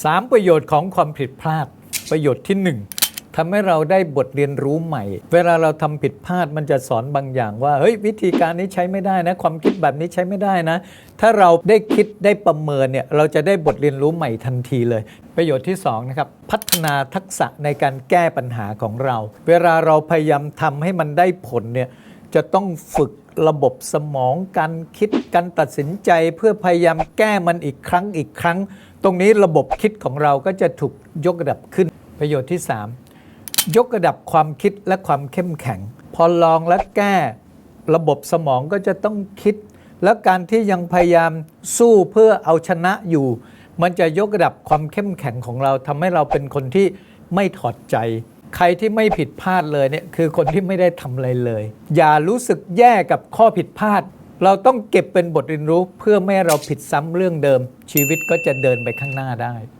3 ประโยชน์ของความผิดพลาด ประโยชน์ที่ 1ทำให้เราได้บทเรียนรู้ใหม่ เวลาเราทำผิดพลาดมันจะสอนบางอย่างว่าเฮ้ยวิธีการนี้ใช้ไม่ได้นะ ความคิดแบบนี้ใช้ไม่ได้นะ ถ้าเราได้คิดได้ประเมินเนี่ยเราจะได้บทเรียนรู้ใหม่ทันทีเลย ประโยชน์ที่2นะครับพัฒนาทักษะในการแก้ปัญหาของเรา เวลาเราพยายามทำให้มันได้ผลเนี่ย จะต้องฝึกระบบสมองการคิดการตัดสินใจเพื่อพยายามแก้มันอีกครั้งอีกครั้ง ตรงนี้ระบบคิดของเราก็จะถูกยกระดับขึ้นประโยชน์ที่ 3 ยกระดับความคิดและความเข้มแข็ง พอลองและแก้ระบบสมองก็จะต้องคิด แล้วการที่ยังพยายามสู้เพื่อเอาชนะอยู่ มันจะยกระดับความเข้มแข็งของเราทำให้เราเป็นคนที่ไม่ถอดใจ ใครที่ไม่ผิดพลาดเลยเนี่ยคือคนที่ไม่ได้ทำอะไรเลย อย่ารู้สึกแย่กับข้อผิดพลาด เราต้องเก็บเป็นบทเรียนรู้เพื่อไม่ให้เราผิดซ้ำเรื่องเดิม ชีวิตก็จะเดินไปข้างหน้าได้